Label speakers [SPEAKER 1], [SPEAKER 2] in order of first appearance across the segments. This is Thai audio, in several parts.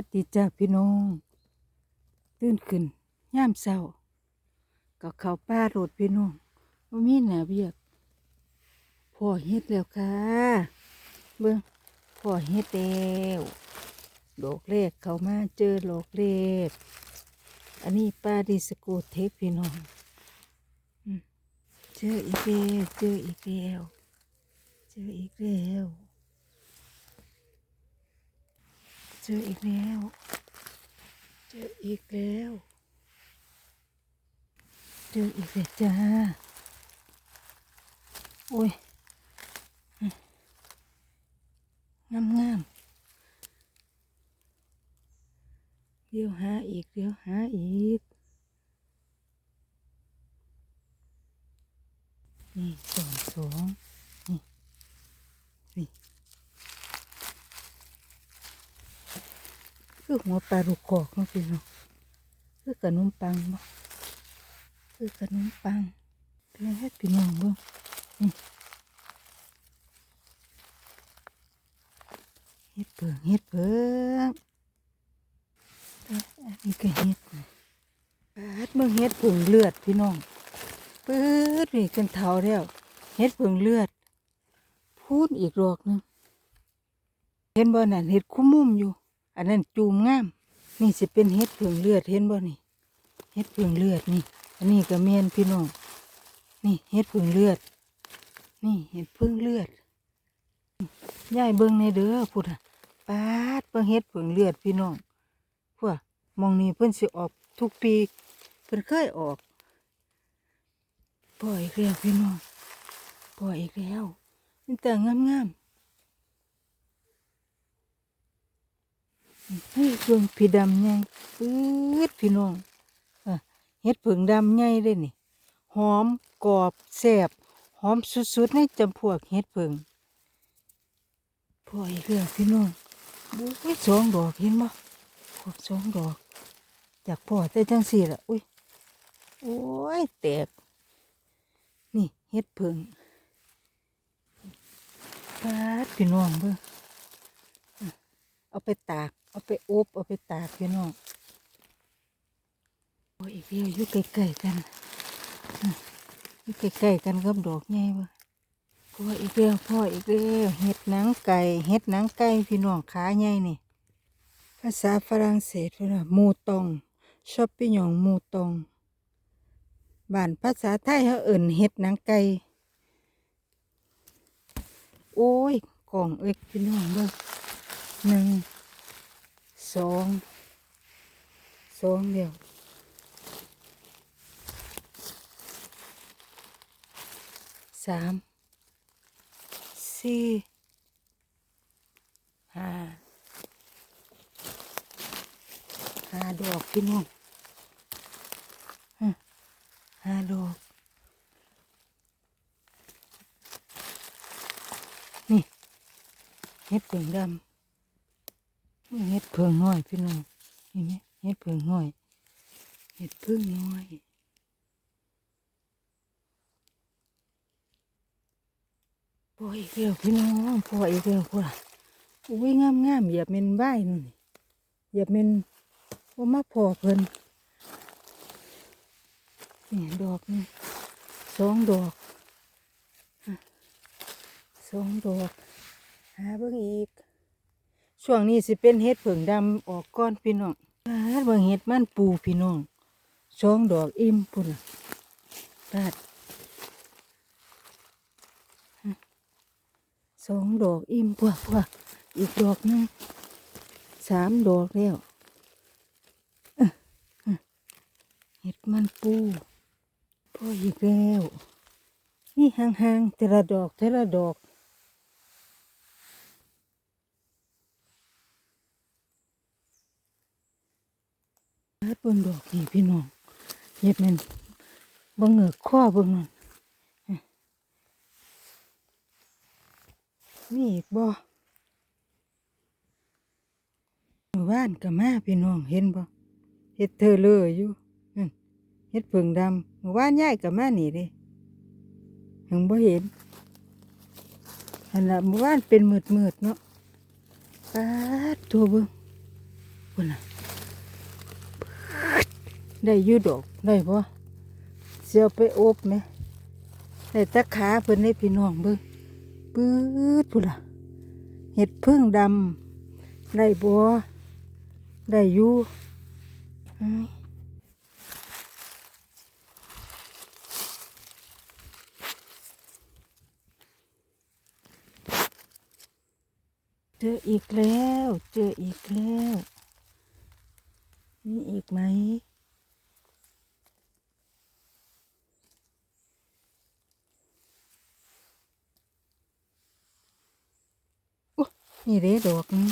[SPEAKER 1] วัดดีจ้าพี่น้อง ตื่นขึ้นย่ามเช้าก็เข้าป่าโรดพี่น้องว่ามีหนาเบียกพ่อเฮ็ดแล้วค่ะเบิ่งพ่อเฮ็ดแล้วดอกเลขเข้ามาเจอดอกเลขอันนี้ป้าดิสโกเทปพี่น้องเจออีกแล้วเจออีกแล้วเจออีกแล้ว เจออีกแล้ว เจออีกแล้ว เจออีกแล้วจ้า โอ้ย งามงามเดี๋ยวหาอีก เดี๋ยวหาอีก นี่สองสองนี่นี่ คือหัวปลาลูกกอกนาะพี่น้องคือขนมปังบ่คือขนมปังเพียงให้พี่น้องเบ่งนี่เฮ็ดเปิงเฮ็ดเปิงอันนี้ก็เฮ็ดนะปาดเบิ่งเฮ็ดเปิงเลือดพี่น้องปื๊ดนี่กันเท่าแล้วเฮ็ดเปิงเลือด พูดอีกดอกหนึงเห็นบ่นั่นเฮ็ดคุ้มมุมอยู่ อันนั้นจูมงาม นี่สิเป็นเห็ดเผืองเลือดเห็นบ่นี่เห็ดเผืองเลือดนี่ อันนี้ก็เมียนพี่น้องนี่เห็ดเผืองเลือด นี่เห็ดเผืองเลือดยายเบิ่งในเด้อพุทธะปาดเบิ่งเห็ดเผืองเลือดพี่น้องพวกมองนี่เพิ่นสิออกทุกปีเพิ่นเคยออกปล่อยอีกแล้วพี่น้องปล่อยอีกแล้วมันแต่งามๆ นี่เพิ่งพี่ดำใหญ่ปื๊ดพี่น้องเฮ็ดเผิงดำใหญ่เลยนี่ หอมกรอบแซ่บหอมสุดๆในจำพวกเฮ็ดเผิงพออีกแล้วพี่น้องบุ้ยสองดอกเห็นบ่ครบสองดอก จากพ่อแต่จังสี่ละอุ้ยโอ้ยแตก นี่เฮ็ดเผิงปาดพี่น้องเบิ่งเอาไปตาก เอาไปอบเอาไปตากพี่น้องโอ้ยอีกเดียวอยู่ใกล้ๆกันอยู่ใกล้ๆกันกับดอกใหญ่บ่พ่ออีกเดียวพ่ออีกเดียวเห็ดหนังไก่เห็ดหนังไก่พี่น้องขาใหญ่นี่ภาษาฝรั่งเศสพิ่นว่ามูตองชอบพี่น้องมูตองบ้านภาษาไทยเขาเอิ่นเห็ดหนังไก่โอ้ยกล่องเอ้ยพี่น้องเบิ่หนึ่ง สองสองเดียวสามสี่ห้าห้าดอกพี่น้องห้าดอกนี่เห็ดเผืองดำ เห็ดเพิงน้อยพี่น้องเห็นไหมเห็ดเพิงน้อยเห็ดเพิงน้อยพออีกแล้วพี่น้องพออีกแล้วพอละอุ้ยงามงามๆอย่าเป็นใบนู่นนี่อย่าเป็นว่ามาพอเพิ่นนี่ดอกนี่สองดอกสองดอกหาเบิ่งอีก ช่วงนี้สิเป็นเห็ดเผงดำออกก้อนพี่น้องปาดเบิ่งเห็ดมันปูพี่น้องสองดอกอิ่มพุ่นปาดสองดอกอิ่มพวกพวกอีกดอกหนึงสามดอกแล้วเอ้อเอ้อเห็ดมันปูพออีกแล้วนี่ห่างๆแต่ละดอกแต่ละดอก เฮ็ดเบิ่งดอกนี่พี่น้องเฮ็ดมันบิ่งเหงือกข้อเบิ่งนั่นอะมีอีกบ่หมู่บ้านก็มาพี่น้องเห็นบ่เฮ็ดเธอเลยอยู่เฮ็ดเพิ่งดำหมู่บ้านยายก็มานี่เด้ยังบ่เห็นอันละหมู่บ้านเป็นมืดๆเนาะปาดตัวเบิ่งพุ่นน่ะ ได้ยูดอกได้ปะเสียวไปอบไหมได้ตะขาเพิ่นได้พี่น้องเบิ่งปื๊ดพุ่นละเห็ดพึ่งดำได้บัวได้ยูเจออีกแล้ว เจออีกแล้วนี่อีกไหม นี่เด้ดอกนี้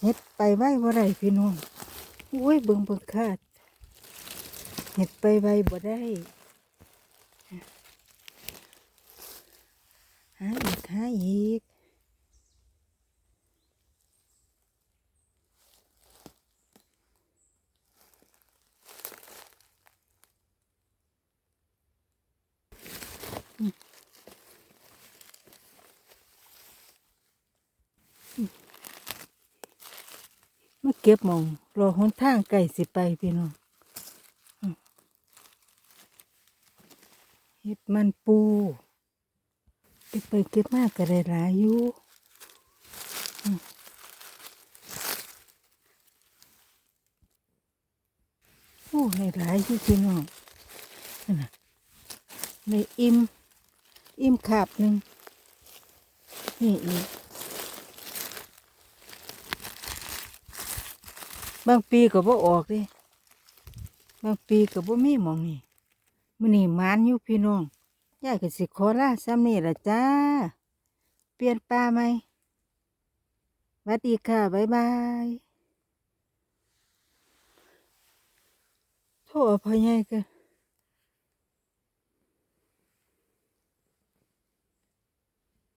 [SPEAKER 1] เฮ็ดไปไว้บ่ได้พี่น้องโอ้ยเบิ่งเบิ่งคาดเฮ็ดไปไว้บ่ได้หาอีกหาอีกม เก็บมองรอหนทางไก่สิไปพี่น้องเฮ็ดมันปูเก็บไปเก็บมากก็ได้หลายอยู่โอ้ได้หลายอยู่พี่น้องนั่นน่ะได้อิ่ม อิ่มขาบหนึ่งนี่อีก บางปีก็บ่ออกเดิบางปีก็บ่มีหมองนี่มื้อนี้มานอยู่พี่น้องยายก็สิขอลาซ้ำนี่ล่ะจ้า เปลี่ยนป้าไหมสวัสดีค่ะ บ๊ายบายโทษพ่อใหญ่ก็